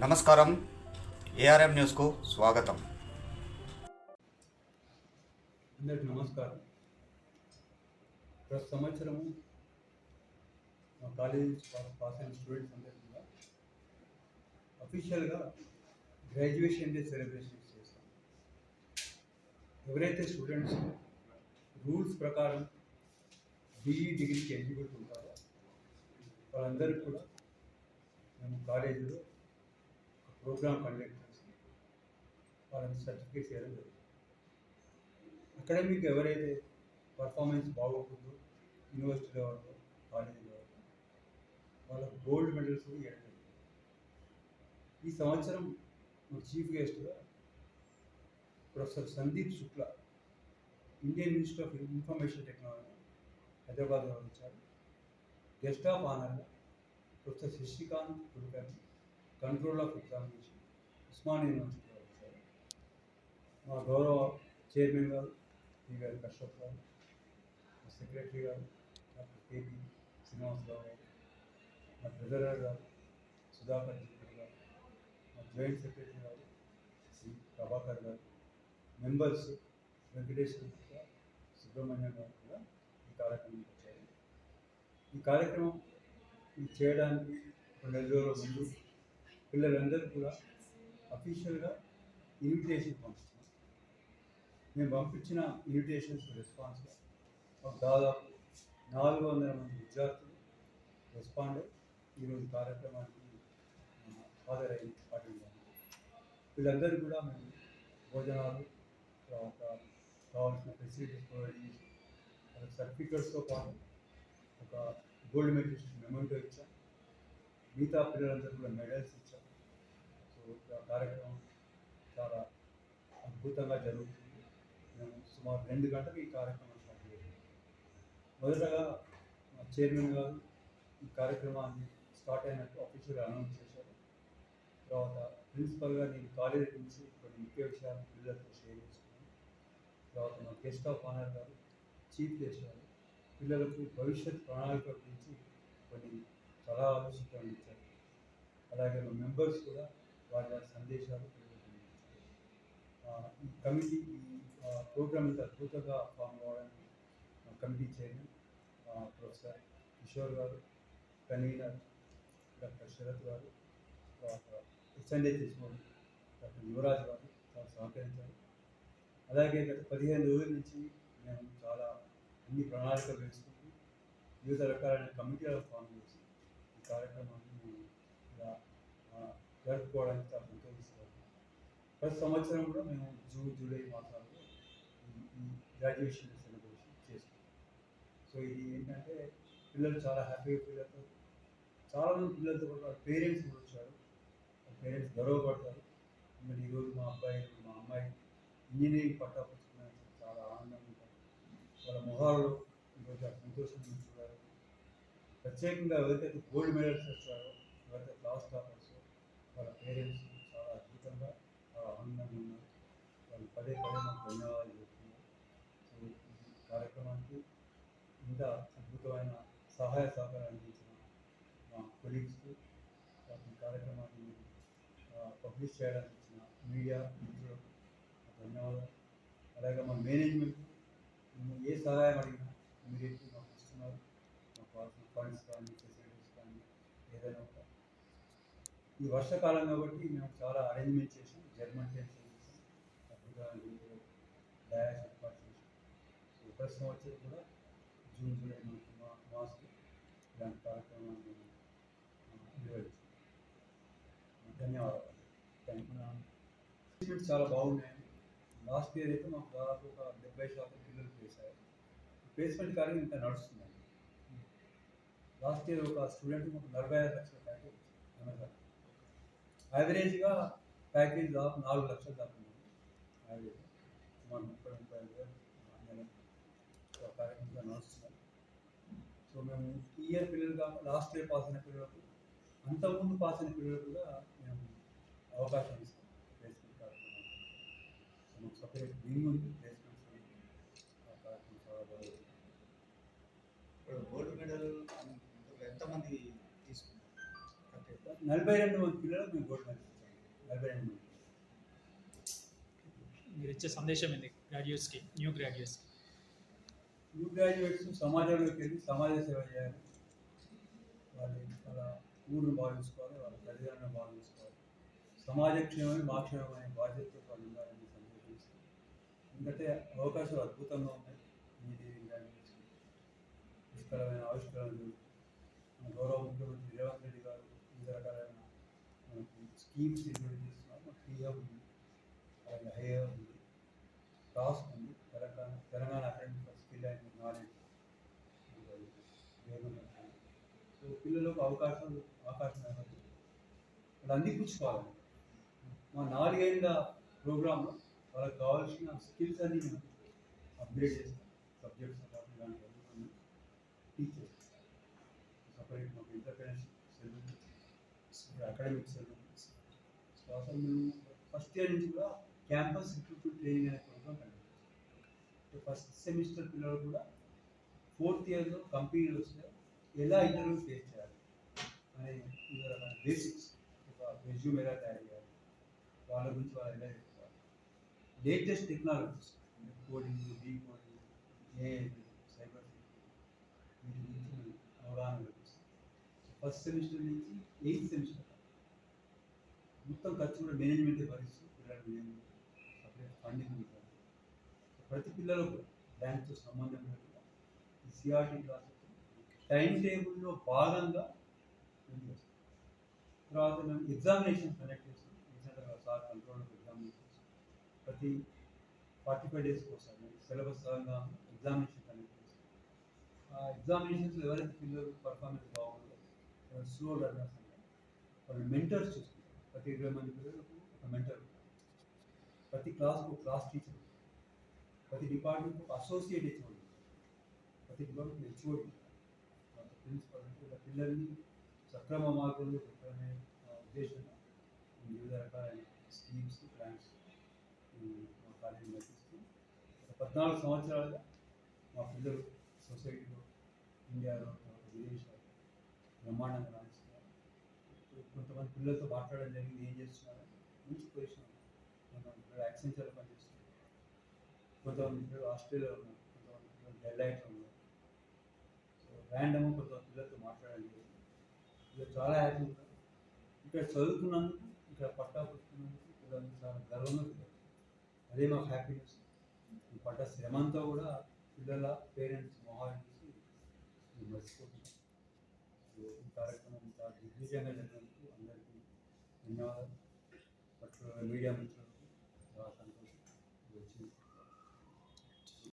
నమస్కారం. ఏఆర్ఎం న్యూస్కు స్వాగతం. అందరికి నమస్కారం. ప్రతి సంవత్సరము మా కాలేజీ పాస్ పాస్ అయిన స్టూడెంట్స్ అందరికీ కూడా అఫీషియల్గా గ్రాడ్యుయేషన్ డే సెలబ్రేషన్స్ చేస్తాం. ఎవరైతే స్టూడెంట్స్ రూల్స్ ప్రకారం బీఈ డిగ్రీకి ఎలిజిబుల్ ఉంటారో వాళ్ళందరికీ కూడా మేము కాలేజీలో ప్రోగ్రామ్ కండక్ట్ చేసి వాళ్ళని సర్టిఫికేట్ చేయడం జరుగుతుంది. అకాడమిక్ ఎవరైతే పర్ఫార్మెన్స్ బాగోకుందో యూనివర్సిటీ లెవెల్లో కాలేజీ లెవెల్లో వాళ్ళకు గోల్డ్ మెడల్స్ కూడా ఇవ్వడం ఈ సంవత్సరం మా చీఫ్ గెస్ట్గా professor Sandeep Shukla Indian Institute of Information Technology హైదరాబాద్లో వచ్చారు. Guest of ఆనర్గా professor Shashikant Kulkarni control of examination. Osman యూనివర్సిటీలో వచ్చారు మా గౌరవ చైర్మన్ గారు పి గారు కశ్యప్ గారు మా సెక్రటరీ గారు డాక్టర్ కేపీ శ్రీనివాసరావు గారు మా ట్రెజరర్ గారు సుధాకర్ జీపీ గారు మా జాయింట్ సెక్రటరీ గారు శ్రీ ప్రభాకర్ గారు మెంబర్స్ వెంకటేశ్వర సుబ్రహ్మణ్యం గారు కూడా ఈ కార్యక్రమానికి వచ్చారు. ఈ కార్యక్రమం చేయడానికి ఒక నెల రోజుల ముందు పిల్లలందరూ కూడా అఫీషియల్గా ఇన్విటేషన్ పంపిస్తున్నాం మేము పంపించిన ఇన్విటేషన్స్ రెస్పాన్స్గా దాదాపు నాలుగు వందల మంది విద్యార్థులు రెస్పాండ్ ఈరోజు కార్యక్రమానికి హాజరైన పాటించాము వీళ్ళందరూ కూడా మేము భోజనాలు తర్వాత కావాల్సిన ఫెసిలిటీస్ ప్రొవైడ్ చేసి సర్టిఫికెట్స్తో పాటు ఒక గోల్డ్ మెడలిస్ట్ మెమెంటో ఇచ్చాం. మిగతా పిల్లలందరూ కూడా మెడల్స్ ఇచ్చాం. కార్యక్రమం చాలా అద్భుతంగా జరుగుతుంది. మేము సుమారు రెండు గంటలకు ఈ కార్యక్రమం స్టార్ట్ మొదటగా మా చైర్మన్ గారు ఈ కార్యక్రమాన్ని స్టార్ట్ అయినట్టు అఫీషియల్గా అనౌన్స్ చేశారు. తర్వాత ప్రిన్సిపల్గా నేను కాలేజీ గురించి కొన్ని ముఖ్య విషయాలు పిల్లలతో షేర్ చేసుకున్నాను. తర్వాత మా గెస్ట్ ఆఫ్ ఆనర్ గారు చీఫ్ గెస్ట్ గారు పిల్లలకు భవిష్యత్ ప్రణాళిక గురించి కొన్ని సలహాలు సూచనలు ఇచ్చారు. అలాగే మా మెంబర్స్ కూడా వాళ్ళ సందేశాలు ఈ కమిటీ ఈ ప్రోగ్రామ్ ఇంత అద్భుతంగా ఫామ్ అవ్వడానికి కమిటీ చైర్మన్ ప్రొఫెసర్ కిషోర్ గారు కన్వీనర్ డాక్టర్ శరత్ గారు తర్వాత ఎస్ఎన్డే తీసుకోండి డాక్టర్ యువరాజ్ గారు చాలా సహకరించారు. అలాగే గత పదిహేను రోజుల నుంచి మేము చాలా అన్ని ప్రణాళికలు వేసుకుంటూ వివిధ రకాలైన కమిటీలను ఫామ్ చేసి ఈ కార్యక్రమాన్ని మేము ఇలా జరుపుకోవడానికి చాలా సంతోషిస్తారు ప్రతి సంవత్సరం కూడా మేము జూన్ జూలై మాసాల్లో గ్రాడ్యుయేషన్ సెలబ్రేషన్ చేసుకుంటాం సో ఇది ఏంటంటే పిల్లలు చాలా హ్యాపీగా పిల్లలతో చాలామంది పిల్లలతో కూడా పేరెంట్స్ కూడా వచ్చారు. పేరెంట్స్ గర్వపడతారు. మరి ఈరోజు మా అబ్బాయి మా అమ్మాయి ఇంజనీరింగ్ పట్టా పుచ్చుకున్నారు. చాలా ఆనందంగా ఉంటారు. వాళ్ళ మొహాల్లో ఈరోజు ఆ సంతోషం చూడాలి ప్రత్యేకంగా ఎవరికైతే గోల్డ్ మెడల్స్ వచ్చారో ఎవరైతే లాస్ట్ టాపర్స్ వాళ్ళ పేరెంట్స్ చాలా అద్భుతంగా చాలా ఆనందంగా ఉన్నారు. వాళ్ళు పదే పదే మాకు ధన్యవాదాలు చెప్తున్నారు. సో ఈ కార్యక్రమానికి ఇంత అద్భుతమైన సహాయ సహకారం అందించిన మా కొలీగ్స్కు ఈ కార్యక్రమాన్ని పబ్లిష్ చేయడానికి ఇచ్చిన మీడియా మిత్రులకు ధన్యవాదాలు. అలాగే మా మేనేజ్మెంట్ మేము ఏ సహాయం అడిగినా ఇమీడియట్లీ మాకు ఇస్తున్నారు. మాకు కావాల్సిన ఫండ్స్ కానీ ఫెసిలిటీస్ కానీ ఏదైనా ఈ వర్షాకాలం కాబట్టి మేము చాలా అరేంజ్మెంట్ చేసాం జర్మన్ టెన్స్ చేసాం డయాస్ ఏర్పాటు చేసాం ప్రతి సంవత్సరం కూడా జూన్ జూలై మనకి మా మాస్కి ఇలాంటి కార్యక్రమాన్ని నిర్వహిస్తాం ధన్యవాదాలు. థ్యాంక్ యూ చాలా బాగున్నాయండి. లాస్ట్ ఇయర్ అయితే మాకు దాదాపు ఒక డెబ్బై శాతం పిల్లలు చేశారు. ప్లేస్మెంట్ కార్యం ఇంకా నడుస్తుందండి లాస్ట్ ఇయర్ ఒక స్టూడెంట్ మాకు నలభై ఐదు లక్షల ప్యాకేజ్ అమెజాన్ యావరేజ్గా ప్యాకేజ్ దాదాపు నాలుగు లక్షల దాకా ఉంది. యావరేజ్ సుమారు ముప్పై ముప్పై ఐదు వేలు నెలకు నడుస్తున్నాం సో మేము ఈ ఇయర్ పిల్లలు కాక లాస్ట్ ఇయర్ పాస్ అయిన పిల్లలకు అంతకుముందు పాస్ అయిన పిల్లలకు కూడా మేము అవకాశం ఇస్తాం ప్లేస్మెంట్ కార్యక్రమం సో మాకు సపరేట్ వింగ్ ఉంది ప్లేస్మెంట్ కార్యక్రమం చాలా బాగుంది ఇప్పుడు గోల్డ్ మెడల్ ఎంతమంది నలభై రెండు మంది పిల్లలు మేము గోల్డ్ మెడల్ నలభై రెండు మంది మీరు ఇచ్చే సందేశం ఏంది? గ్రాడ్యుయేట్స్కి న్యూ గ్రాడ్యుయేట్స్కి. న్యూ గ్రాడ్యుయేట్స్ సమాజంలోకి వెళ్ళి సమాజ సేవ చేయాలి. వాళ్ళ వాళ్ళ ఊరిని బాగా చూసుకోవాలి వాళ్ళ తల్లిదండ్రులను బాగా చూసుకోవాలి. సమాజ క్షేమమే మా క్షేమం అనే బాధ్యతతో వాళ్ళు ఉండాలని సందేశిస్తాం ఎందుకంటే అవకాశాలు అద్భుతంగా ఉన్నాయి. ఇంజనీరింగ్ గ్రాడ్యుయేట్స్కి. పుష్కలమైన ఆవిష్కరణలు. గౌరవ ముఖ్యమంత్రి రేవంత్ రెడ్డి గారు వివిధ రకాలైన స్కీమ్స్ ఇంట్రొడ్యూస్ చేస్తున్నాము టీఏ ఉంది. అలాగే హైఏ ఉంది. క్రాస్ ఉంది. Telangana Telangana academy for skill and knowledge so పిల్లలకు అవకాశాలు అవకాశం అనేది వాళ్ళు అందిపుచ్చుకోవాలి. మా నాలుగేళ్ళ ప్రోగ్రాంలో వాళ్ళకి కావాల్సిన స్కిల్స్ అన్ని మేము అప్గ్రేడ్ చేస్తాం సబ్జెక్ట్స్ దాంట్లో టీచర్స్ సపరేట్ మాకు ఇంటర్ప్రెనర్షిప్ ఇప్పుడు అకాడమిక్స్ సో అసలు మేము ఫస్ట్ ఇయర్ నుంచి కూడా క్యాంపస్ రిక్రూట్మెంట్ ట్రైనింగ్ అనే ప్రోగ్రామ్ కండక్ట్ ఫస్ట్ సెమిస్టర్ పిల్లలు కూడా ఫోర్త్ ఇయర్లో కంపెనీలు వస్తే ఎలా ఇంటర్వ్యూ ఫేస్ చేయాలి అనే బేసిక్స్ ఒక రెజ్యూమ్ ఎలా తయారు చేయాలి వాళ్ళ గురించి వాళ్ళు ఎలా చెప్తారు latest technologies coding decoding AI cyber వీటి గురించి అవగాహన ఫస్ట్ సెమిస్టర్ నుంచి ఎయిత్ సెమిస్టర్ మొత్తం ఖర్చు కూడా మేనేజ్మెంట్ భరిస్తూ పిల్లలు మేము సపరేట్ ఫండింగ్ ఉంటారు ప్రతి పిల్లలకు బ్యాంక్తో సంబంధం లేకుండా ఈ సిఆర్టీ క్లాసెస్ టైం టేబుల్లో భాగంగా మేము చేస్తాం తర్వాత మేము ఎగ్జామినేషన్ కండక్ట్ చేస్తాం రీసెంట్గా సార్ కంట్రోల్ ఎగ్జామినేషన్ ప్రతి ఫార్టీ ఫైవ్ డేస్కి ఒకసారి సిలబస్ పరంగా ఎగ్జామినేషన్ కండక్ట్ చేస్తాం ఆ ఎగ్జామినేషన్స్లో ఎవరైతే పిల్లలు పర్ఫార్మెన్స్ బాగుందో స్లో రన్నర్స్ అంటే వాళ్ళు మెంటర్స్ చూస్తారు ప్రతి ఇరవై మంది పిల్లలకు ఒక మెంటర్ ప్రతి క్లాస్కు క్లాస్ టీచర్ ప్రతి డిపార్ట్మెంట్ ఒక అసోసియేట్ హెచ్ఓడి ప్రతి డిపార్ట్మెంట్ హెచ్ఓడి ప్రిన్సిపల్ అంటే పిల్లల్ని సక్రమ మార్గంలో పెట్టాలనే ఆ, ఉద్దేశంగా వివిధ రకాలైన స్కీమ్స్ ప్లాన్స్ మా కాలేజీ నడిపిస్తూ పద్నాలుగు సంవత్సరాలుగా మా పిల్లలు సొసైటీలో ఇండియాలో విదేశాలు బ్రహ్మాండంగా కొంతమంది పిల్లలతో మాట్లాడడం జరిగింది. ఏం చేస్తున్నారు? మంచి పొజిషన్ కొంతమంది పిల్లలు యాక్సెంచర్లో పనిచేస్తున్నారు కొంతమంది పిల్లలు ఆస్ట్రేలియాలో ఉన్నారు. కొంతమంది పిల్లలు డెల్లైట్లో ఉన్నారు. సో ర్యాండమ్ కొంతమంది పిల్లలతో మాట్లాడడం జరిగింది. పిల్లలు చాలా హ్యాపీ ఉన్నారు. ఇక్కడ చదువుకున్నందుకు ఇక్కడ పట్టా పుచ్చుకున్నందుకు పిల్లలు చాలా గర్వంగా ఫీల్ అదే మాకు హ్యాపీనెస్ పట్ట పడ్డ శ్రమంతా కూడా పిల్లల పేరెంట్స్ మొహాలు చూసి మర్చిపోతున్నాం సో ఈ కార్యక్రమం చాలా దిగ్విజయంగా ధన్యవాదాలు పట్ల మీడియా మిత్రులకు